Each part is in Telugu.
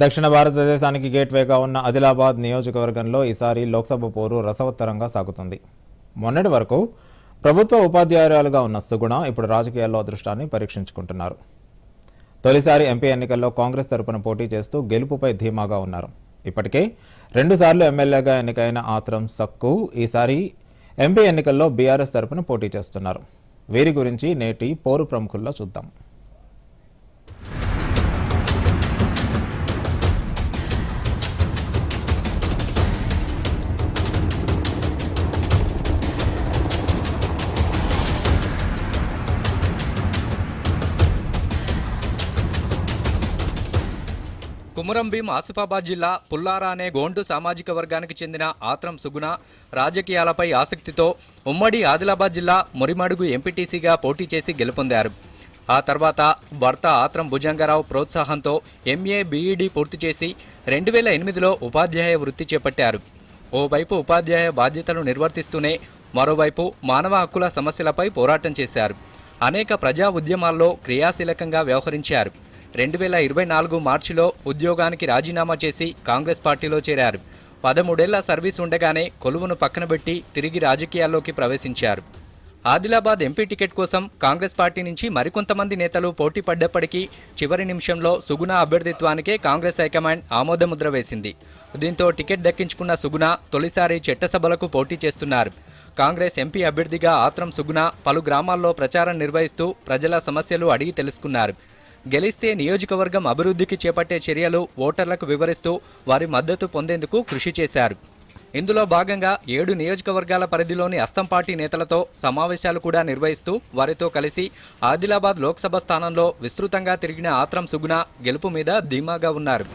దక్షిణ భారతదేశానికి గేట్వేగా ఉన్న ఆదిలాబాద్ నియోజకవర్గంలో ఈసారి లోక్సభ పోరు రసవత్తరంగా సాగుతుంది. మొన్నటి వరకు ప్రభుత్వ ఉపాధ్యాయురాలుగా ఉన్న సుగుణ ఇప్పుడు రాజకీయాల్లో అదృష్టాన్ని పరీక్షించుకుంటున్నారు. తొలిసారి ఎంపీ ఎన్నికల్లో కాంగ్రెస్ తరపున పోటీ చేస్తూ గెలుపుపై ధీమాగా ఉన్నారు. ఇప్పటికే రెండుసార్లు ఎమ్మెల్యేగా ఎన్నికైన ఆత్రం సక్కు ఈసారి ఎంపీ ఎన్నికల్లో బీఆర్ఎస్ తరపున పోటీ చేస్తున్నారు. వీరి గురించి నేటి పోరు ప్రముఖుల్లో చూద్దాం. కుమరం భీం ఆసిఫాబాద్ జిల్లా పుల్లారా అనే గోండు సామాజిక వర్గానికి చెందిన ఆత్రం సుగుణ రాజకీయాలపై ఆసక్తితో ఉమ్మడి ఆదిలాబాద్ జిల్లా మురిమడుగు ఎంపీటీసీగా పోటీ చేసి గెలుపొందారు. ఆ తర్వాత భర్త ఆత్రం భుజంగరావు ప్రోత్సాహంతో ఎంఏ బీఈడి పూర్తి చేసి రెండు వేల ఎనిమిదిలో ఉపాధ్యాయ వృత్తి చేపట్టారు. ఓవైపు ఉపాధ్యాయ బాధ్యతలు నిర్వర్తిస్తూనే మరోవైపు మానవ హక్కుల సమస్యలపై పోరాటం చేశారు. అనేక ప్రజా ఉద్యమాల్లో క్రియాశీలకంగా వ్యవహరించారు. రెండు వేల ఇరవై నాలుగు మార్చిలో ఉద్యోగానికి రాజీనామా చేసి కాంగ్రెస్ పార్టీలో చేరారు. పదమూడేళ్ళ సర్వీస్ ఉండగానే కొలువును పక్కనబెట్టి తిరిగి రాజకీయాల్లోకి ప్రవేశించారు. ఆదిలాబాద్ ఎంపీ టికెట్ కోసం కాంగ్రెస్ పార్టీ నుంచి మరికొంతమంది నేతలు పోటీ పడ్డప్పటికీ చివరి నిమిషంలో సుగుణ అభ్యర్థిత్వానికే కాంగ్రెస్ హైకమాండ్ ఆమోదముద్ర వేసింది. దీంతో టికెట్ దక్కించుకున్న సుగుణ తొలిసారి చట్టసభలకు పోటీ చేస్తున్నారు. కాంగ్రెస్ ఎంపీ అభ్యర్థిగా ఆత్రం సుగుణ పలు గ్రామాల్లో ప్రచారం నిర్వహిస్తూ ప్రజల సమస్యలు అడిగి తెలుసుకున్నారు. గెలిస్తే నియోజకవర్గం అభివృద్ధికి చేపట్టే చర్యలు ఓటర్లకు వివరిస్తూ వారి మద్దతు పొందేందుకు కృషి చేశారు. ఇందులో భాగంగా ఏడు నియోజకవర్గాల పరిధిలోని అస్తం పార్టీ నేతలతో సమావేశాలు కూడా నిర్వహిస్తూ వారితో కలిసి ఆదిలాబాద్ లోక్సభ స్థానంలో విస్తృతంగా తిరిగిన ఆత్రం సుగుణ గెలుపు మీద ధీమాగా ఉన్నారు.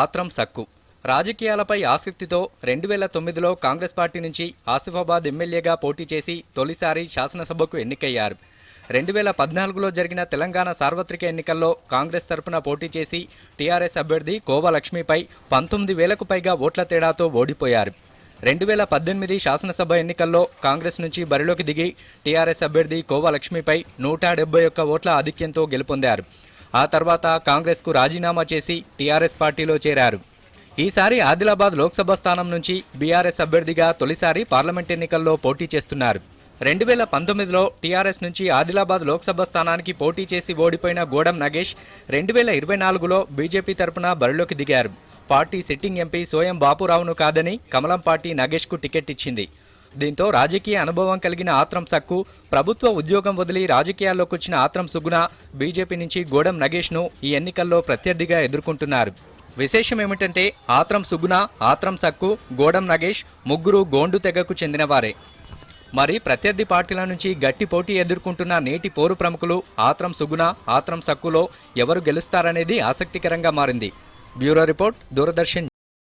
ఆత్రం సక్కు. రాజకీయాలపై ఆసక్తితో రెండు వేల తొమ్మిదిలో కాంగ్రెస్ పార్టీ నుంచి ఆసిఫాబాద్ ఎమ్మెల్యేగా పోటీ చేసి తొలిసారి శాసనసభకు ఎన్నికయ్యారు. రెండు వేల పద్నాలుగులో జరిగిన తెలంగాణ సార్వత్రిక ఎన్నికల్లో కాంగ్రెస్ తరఫున పోటీ చేసి టీఆర్ఎస్ అభ్యర్థి కోవలక్ష్మిపై పంతొమ్మిది వేలకు పైగా ఓట్ల తేడాతో ఓడిపోయారు. రెండు వేల పద్దెనిమిది శాసనసభ ఎన్నికల్లో కాంగ్రెస్ నుంచి బరిలోకి దిగి టీఆర్ఎస్ అభ్యర్థి కోవలక్ష్మిపై నూట డెబ్బై ఒక్క ఓట్ల ఆధిక్యంతో గెలుపొందారు. ఆ తర్వాత కాంగ్రెస్కు రాజీనామా చేసి టీఆర్ఎస్ పార్టీలో చేరారు. ఈసారి ఆదిలాబాద్ లోక్సభ స్థానం నుంచి బీఆర్ఎస్ అభ్యర్థిగా తొలిసారి పార్లమెంట్ ఎన్నికల్లో పోటీ చేస్తున్నారు. రెండు వేల పంతొమ్మిదిలో టీఆర్ఎస్ నుంచి ఆదిలాబాద్ లోక్సభ స్థానానికి పోటీ చేసి ఓడిపోయిన గోడం నగేష్ రెండు వేల ఇరవై నాలుగులో బీజేపీ తరపున బరిలోకి దిగారు. పార్టీ సిట్టింగ్ ఎంపీ సోయం బాపురావును కాదని కమలం పార్టీ నగేష్కు టికెట్ ఇచ్చింది. దీంతో రాజకీయ అనుభవం కలిగిన ఆత్రం సక్కు ప్రభుత్వ ఉద్యోగం వదిలి రాజకీయాల్లోకి వచ్చిన ఆత్రం సుగుణ బీజేపీ నుంచి గోడెం నగేష్ను ఈ ఎన్నికల్లో ప్రత్యర్థిగా ఎదుర్కొంటున్నారు. విశేషం ఏమిటంటే ఆత్రం సుగుణ ఆత్రం సక్కు గోడం నగేష్ ముగ్గురు గోండు తెగకు చెందినవారే. మరి ప్రత్యర్థి పార్టీల నుంచి గట్టి పోటీ ఎదుర్కొంటున్న నేటి పోరు ప్రముఖులు ఆత్రం సుగుణ ఆత్రం సక్కులో ఎవరు గెలుస్తారనేది ఆసక్తికరంగా మారింది. Bureau report Doordarshan